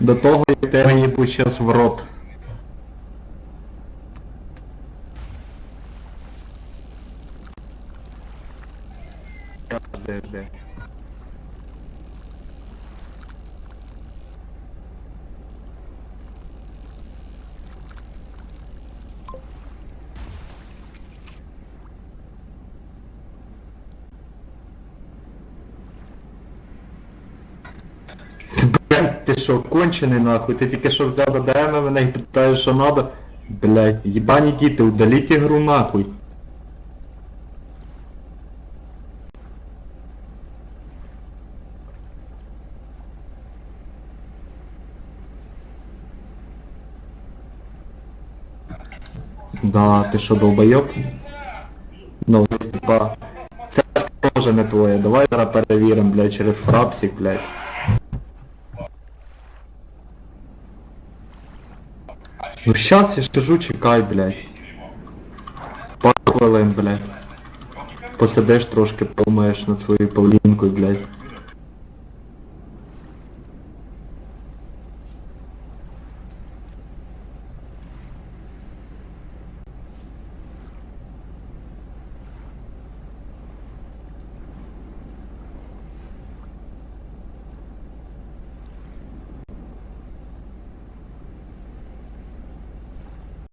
До того, я тебе їбу щас в рот. Жди, жди. Блять, ти що, кончений нахуй? Ти тільки що взяв за ДМ мене і питаєш, що надо? Блять, єбані діти, удаліть ігру нахуй. Да, ти що, долбойоб? Ну, типа, це теж не твоє. Давай зараз перевіримо, блядь, через фрапсик, блядь. Ну щас я сижу, чекай, блядь. Пару хвилин, блядь. Посидиш трошки, подумаєш над своєю павлінкою, блядь.